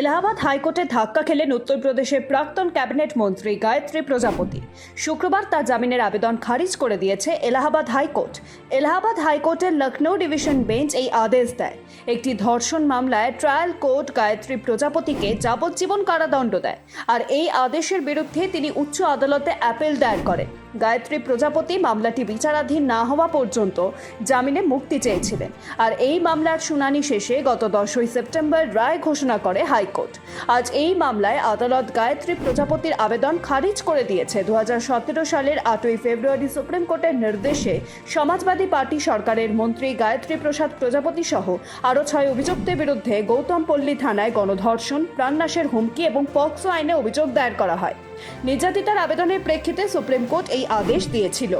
এলাহাবাদ হাইকোর্টে ধাক্কা খেলেন উত্তরপ্রদেশের প্রাক্তন ক্যাবিনেট মন্ত্রী গায়ত্রী প্রজাপতি। শুক্রবার তার জামিনের আবেদন খারিজ করে দিয়েছে এলাহাবাদ হাইকোর্ট। এলাহাবাদ হাইকোর্টের লখনৌ ডিভিশন বেঞ্চ এই আদেশ দেয়। একটি ধর্ষণ মামলায় ট্রায়াল কোর্ট গায়ত্রী প্রজাপতিকে যাবজ্জীবন কারাদণ্ড দেয়। আর এই আদেশের বিরুদ্ধে তিনি উচ্চ আদালতে অ্যাপিল দায়ের করেন। গায়ত্রী প্রজাপতি মামলাটি বিচারাধীন না হওয়া পর্যন্ত জামিনে মুক্তি চেয়েছিলেন। আর এই মামলার শুনানি শেষে গত দশই সেপ্টেম্বর রায় ঘোষণা করে হাইকোর্ট। আজ এই মামলায় আদালত গায়ত্রী প্রজাপতির আবেদন খারিজ করে দিয়েছে। দু হাজার সতেরো সালের আটই ফেব্রুয়ারি সুপ্রিম কোর্টের নির্দেশে সমাজবাদী পার্টি সরকারের মন্ত্রী গায়ত্রী প্রসাদ প্রজাপতি সহ আরও ছয় অভিযুক্তের বিরুদ্ধে গৌতম পল্লী থানায় গণধর্ষণ, প্রাণনাশের হুমকি এবং পক্সো আইনে অভিযোগ দায়ের করা হয়। নির্যাতিতার আবেদনের প্রেক্ষিতে সুপ্রিম কোর্ট এই আদেশ দিয়েছিল।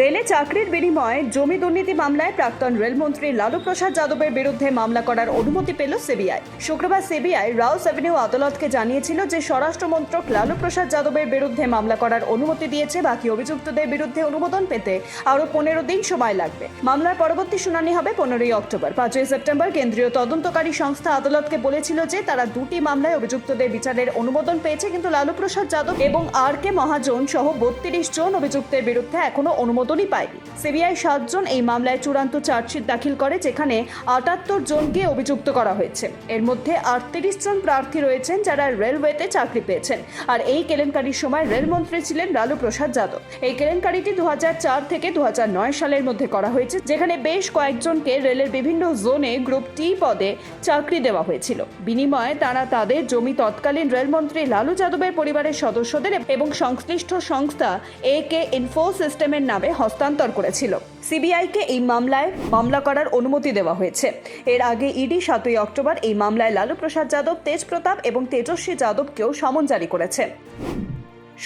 রেলে চাকরির বিনিময়ে জমি দুর্নীতি মামলায় প্রাক্তন রেলমন্ত্রী লালু প্রসাদ যাদবের বিরুদ্ধে মামলা করার অনুমতি পেল সিবিআই। শুক্রবার সিবিআই রাউস অ্যাভিনিউ আদালতকে জানিয়েছিল যে স্বরাষ্ট্র মন্ত্রক লালু প্রসাদ যাদবের বিরুদ্ধে মামলা করার অনুমতি দিয়েছে। বাকি অভিযুক্তদের বিরুদ্ধে অনুমোদন পেতে আরও পনেরো দিন সময় লাগবে। মামলার পরবর্তী শুনানি হবে পনেরোই অক্টোবর। পাঁচই সেপ্টেম্বর কেন্দ্রীয় তদন্তকারী সংস্থা আদালতকে বলেছিল যে তারা দুটি মামলায় অভিযুক্তদের বিচারের অনুমোদন পেয়েছে, কিন্তু লালু প্রসাদ যাদব এবং আর কে মহাজন সহ বত্রিশ জন অভিযুক্তের বিরুদ্ধে এখনও অনুমোদনই পায়নি। সিবিআই সাতজন এই মামলায় চূড়ান্ত চার্জশিট দাখিল করে, যেখানে আটাত্তর জনকে অভিযুক্ত করা হয়েছে। এর মধ্যে আটত্রিশ জন প্রার্থী রয়েছেন যারা রেলওয়েতে চাকরি পেয়েছেন। আর এই কেলেঙ্কারির সময় রেলমন্ত্রী ছিলেন লালু প্রসাদ যাদব। এই কেলেঙ্কারিটি দু হাজার চার থেকে দু হাজার নয় সালের মধ্যে করা হয়েছে, যেখানে বেশ কয়েকজনকে রেলের বিভিন্ন জোনে গ্রুপ টি পদে চাকরি দেওয়া হয়েছিল। বিনিময়ে তারা তাদের জমি তৎকালীন রেলমন্ত্রী লালু যাদবের পরিবারের সদস্যদের এবং সংশ্লিষ্ট সংস্থা এ কে ইনফো সিস্টেমের নামে হস্তান্তর করেছিল। সিবিআইকে এই মামলায় মামলা করার অনুমতি দেওয়া হয়েছে। এর আগে ইডি সাতই অক্টোবর এই মামলায় লালু প্রসাদ যাদব তেজ প্রতাপ এবং তেজস্বী যাদবকেও সমন জারি করেছে।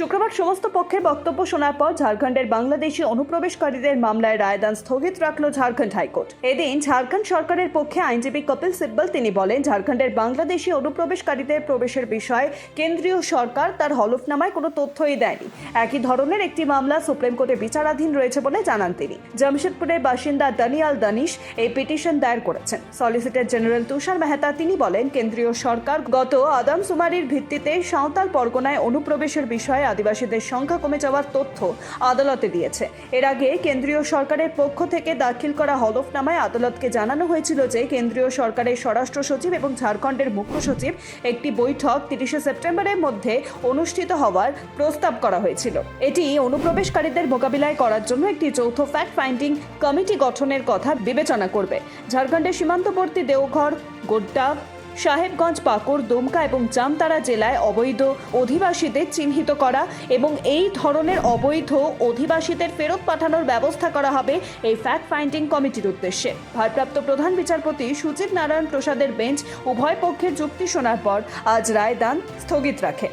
শুক্রবার সমস্ত পক্ষের বক্তব্য শোনার পর ঝাড়খণ্ডের বাংলাদেশি অনুপ্রবেশকারীদের মামলায় রায়দান স্থগিত রাখল ঝাড়খণ্ড হাইকোর্ট। এদিন ঝাড়খণ্ড সরকারের পক্ষে আইনজীবী কপিল সিব্বল তিনি বলেন, ঝাড়খণ্ডের বাংলাদেশি অনুপ্রবেশকারীদের প্রবেশের বিষয়ে কেন্দ্রীয় সরকার তার হলফনামায় কোনো তথ্যই দেয়নি। একই ধরনের একটি মামলা সুপ্রিম কোর্টে বিচারাধীন রয়েছে বলে জানান তিনি। জামশেদপুরের বাসিন্দা দানিয়াল দানিশ এই পিটিশন দায়ের করেছেন। সলিসিটর জেনারেল তুষার মেহতা তিনি বলেন, কেন্দ্রীয় সরকার গত আদমশুমারির ভিত্তিতে সাঁওতাল পরগনায় অনুপ্রবেশের বিষয়ে আদিবাসীদের সংখ্যা কমে যাওয়ার তথ্য আদালতে দিয়েছে। এর আগে কেন্দ্রীয় সরকারের পক্ষ থেকে দাখিল করা হলফনামায় আদালতকে জানানো হয়েছিল যে কেন্দ্রীয় সরকারের স্বরাষ্ট্র সচিব এবং ঝাড়খণ্ডের মুখ্য সচিব একটি বৈঠক তিরিশে সেপ্টেম্বরের মধ্যে অনুষ্ঠিত হওয়ার প্রস্তাব করা হয়েছিল। এটি অনুপ্রবেশকারীদের মোকাবিলায় করার জন্য একটি যৌথ ফ্যাক্ট ফাইন্ডিং কমিটি গঠনের কথা বিবেচনা করবে। ঝাড়খণ্ডের সীমান্তবর্তী দেওঘর, গোড্ডা সাহেবগঞ্জ, পাকুড়, দুমকা এবং জামতারা জেলায় অবৈধ অধিবাসীদের চিহ্নিত করা এবং এই ধরনের অবৈধ অধিবাসীদের ফেরত পাঠানোর ব্যবস্থা করা হবে এই ফ্যাক্ট ফাইন্ডিং কমিটির উদ্দেশ্যে। ভারপ্রাপ্ত প্রধান বিচারপতি সুজিত নারায়ণ প্রসাদের বেঞ্চ উভয় পক্ষের যুক্তি শোনার পর আজ রায়দান স্থগিত রাখে।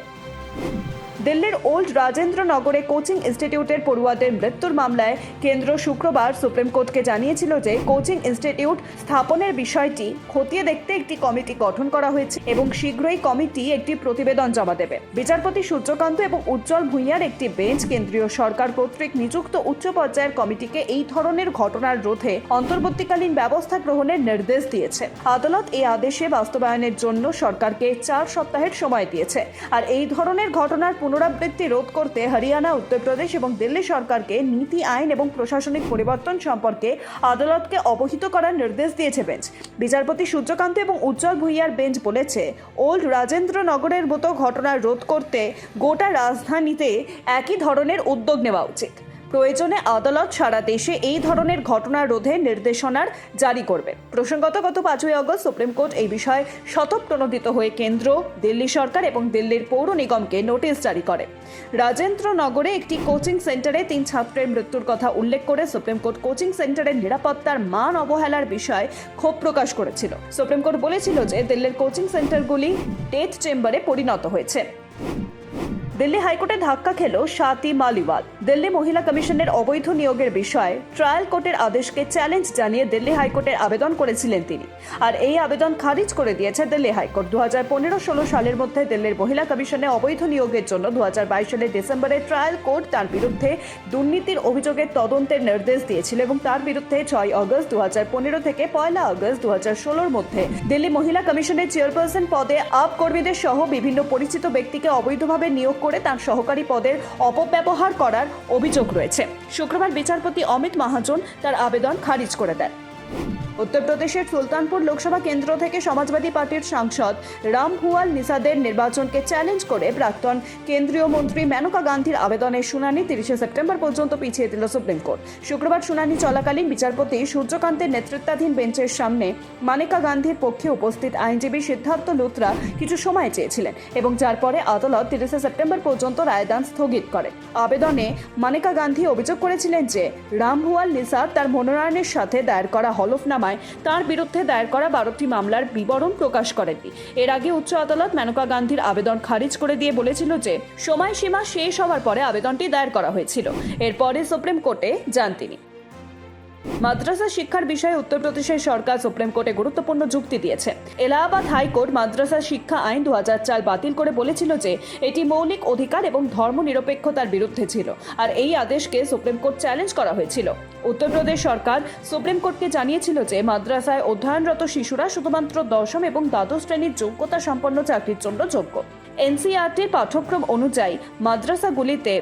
দিল্লির ওল্ড রাজেন্দ্রনগরে কোচিং ইনস্টিটিউটের পড়ুয়াদের মৃত্যুর মামলায় কেন্দ্র শুক্রবার সুপ্রিম কোর্টকে জানিয়েছিল যে কোচিং ইনস্টিটিউট স্থাপনের বিষয়টি খতিয়ে দেখতে একটি কমিটি গঠন করা হয়েছে এবং শীঘ্রই কমিটি একটি প্রতিবেদন জমা দেবে। বিচারপতি সূর্যকান্ত এবং উজ্জ্বল ভূঁইয়ার একটি বেঞ্চ কেন্দ্রীয় সরকার কর্তৃক নিযুক্ত উচ্চ পর্যায়ের কমিটিকে এই ধরনের ঘটনার রোধে অন্তর্বর্তীকালীন ব্যবস্থা গ্রহণের নির্দেশ দিয়েছে। আদালত এই আদেশে বাস্তবায়নের জন্য সরকারকে চার সপ্তাহের সময় দিয়েছে। আর এই ধরনের ঘটনার পুনরাবৃত্তি রোধ করতে হরিয়ানা, উত্তরপ্রদেশ এবং দিল্লি সরকারকে নীতি, আইন এবং প্রশাসনিক পরিবর্তন সম্পর্কে আদালতকে অবহিত করার নির্দেশ দিয়েছে বেঞ্চ। বিচারপতি সূর্যকান্ত এবং উজ্জ্বল ভূঁইয়ার বেঞ্চ বলেছে, ওল্ড রাজেন্দ্রনগরের মতো ঘটনা রোধ করতে গোটা রাজধানীতে একই ধরনের উদ্যোগ নেওয়া উচিত। প্রয়োজনে আদালত সারা দেশে এই ধরনের ঘটনা রোধে নির্দেশনার জারি করবে। প্রসঙ্গত, গত পাঁচই আগস্ট সুপ্রিম কোর্ট এই বিষয়ে শতপ্রণোদিত হয়ে কেন্দ্র, দিল্লি সরকার এবং দিল্লির পৌর নিগমকে নোটিশ জারি করে। রাজেন্দ্রনগরে একটি কোচিং সেন্টারে তিন ছাত্রের মৃত্যুর কথা উল্লেখ করে সুপ্রিম কোর্ট কোচিং সেন্টারের নিরাপত্তার মান অবহেলার বিষয়ে ক্ষোভ প্রকাশ করেছিল। সুপ্রিম কোর্ট বলেছিল যে, দিল্লির কোচিং সেন্টারগুলি ডেথ চেম্বারে পরিণত হয়েছে। দিল্লি হাইকোর্টে ধাক্কা খেল স্বাতি মালিওয়াল। দিল্লি মহিলা কমিশনের অবৈধ নিয়োগের বিষয়ে ট্রায়াল কোর্টের আদেশকে চ্যালেঞ্জ জানিয়ে দিল্লি হাইকোর্টের আবেদন করেছিলেন তিনি। আর এই আবেদন খারিজ করে দিয়েছে দিল্লি হাইকোর্ট। দু হাজার পনেরো ষোলো সালের মধ্যে দিল্লির মহিলা কমিশনে অবৈধ নিয়োগের জন্য দু হাজার বাইশ সালের ডিসেম্বরে ট্রায়াল কোর্ট তার বিরুদ্ধে দুর্নীতির অভিযোগের তদন্তের নির্দেশ দিয়েছিল এবং তার বিরুদ্ধে ছয় অগস্ট দু হাজার পনেরো থেকে পয়লা আগস্ট দু হাজার ষোলোর মধ্যে দিল্লি মহিলা কমিশনের চেয়ারপারসন পদে আপ কর্মীদের সহ বিভিন্ন পরিচিত ব্যক্তিকে অবৈধভাবে নিয়োগ করে তার সহকারী পদের অপব্যবহার করার অভিযোগ রয়েছে। শুক্রবার বিচারপতি অমিত মহাজন তার আবেদন খারিজ করে দেন। উত্তরপ্রদেশের সুলতানপুর লোকসভা কেন্দ্র থেকে সমাজবাদী পার্টির সাংসদ রাম হুয়াল নিসাদের নির্বাচনকে চ্যালেঞ্জ করে প্রাক্তন কেন্দ্রীয় মন্ত্রী মেনকা গান্ধীর আবেদনের শুনানি তিরিশে সেপ্টেম্বর পর্যন্ত পিছিয়ে দিল সুপ্রিম কোর্ট। শুক্রবার শুনানি চলাকালীন বিচারপতি সূর্যকান্তের নেতৃত্বাধীন বেঞ্চের সামনে মানেকা গান্ধীর পক্ষে উপস্থিত আইনজীবী সিদ্ধার্থ লুথরা কিছু সময় চেয়েছিলেন এবং যার পরে আদালত তিরিশে সেপ্টেম্বর পর্যন্ত রায়দান স্থগিত করে। আবেদনে মানেকা গান্ধী অভিযোগ করেছিলেন যে রামহুয়াল নিসাদ তার মনোনয়নের সাথে দায়ের করা হলফনামায় তার বিরুদ্ধে দায়ের করা বারোটি মামলার বিবরণ প্রকাশ করেননি। এর আগে উচ্চ আদালত মেনকা গান্ধীর আবেদন খারিজ করে দিয়ে বলেছিল যে, সময়সীমা শেষ হওয়ার পরে আবেদনটি দায়ের করা হয়েছিল। এরপরে সুপ্রিম কোর্টে যান তিনি। মাদ্রাসা শিক্ষার বিষয়ে উত্তরপ্রদেশের সরকার সুপ্রিম কোর্টে গুরুত্বপূর্ণ যুক্তি দিয়েছে। এলাহাবাদ হাইকোর্ট মাদ্রাসা শিক্ষা আইন দু বাতিল করে বলেছিল যে, এটি মৌলিক অধিকার এবং ধর্মনিরপেক্ষতার বিরুদ্ধে ছিল আর এই আদেশকে সুপ্রিম কোর্ট চ্যালেঞ্জ করা হয়েছিল। উত্তরপ্রদেশ সরকার সুপ্রিম কোর্টকে জানিয়েছিল যে, মাদ্রাসায় অধ্যয়নরত শিশুরা শুধুমাত্র দশম এবং দ্বাদশ শ্রেণির যোগ্যতা সম্পন্ন চাকরির জন্য যোগ্য। এনসিআরটির পাঠ্যক্রম অনুযায়ী মাদ্রাসাগুলিতে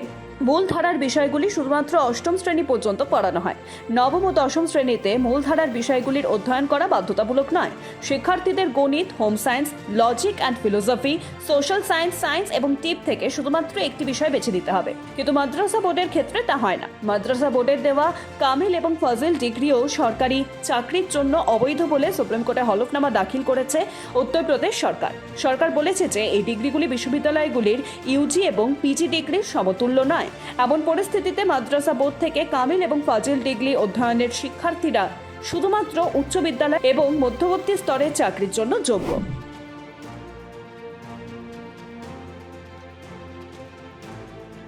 মূলধারার বিষয়গুলি শুধুমাত্র অষ্টম শ্রেণি পর্যন্ত পড়ানো হয়। নবম ও দশম শ্রেণীতে মূলধারার বিষয়গুলির অধ্যয়ন করা বাধ্যতামূলক নয়। শিক্ষার্থীদের গণিত home science logic and philosophy social science science এবং টিপ থেকে শুধুমাত্র একটি বিষয় বেছে নিতে হবে। কিন্তু মাদ্রাসা বোর্ডের ক্ষেত্রে তা হয় না। মাদ্রাসা বোর্ডের দেওয়া কামিল এবং ফজিল ডিগ্রিও সরকারি চাকরির জন্য অবৈধ বলে সুপ্রিম কোর্টে হলফনামা দাখিল করেছে উত্তরপ্রদেশ সরকার। সরকার বলেছে যে, এই ডিগ্রিগুলি বিশ্ববিদ্যালয়গুলির ইউজি এবং পিজি ডিগ্রির সমতুল্য নয়। এমন পরিস্থিতিতে মাদ্রাসা বোর্ড থেকে কামিল এবং ফাজিল ডিগ্রি অধ্যয়নের শিক্ষার্থীরা শুধুমাত্র উচ্চ বিদ্যালয় এবং মধ্যবর্তী স্তরে চাকরির জন্য যোগ্য।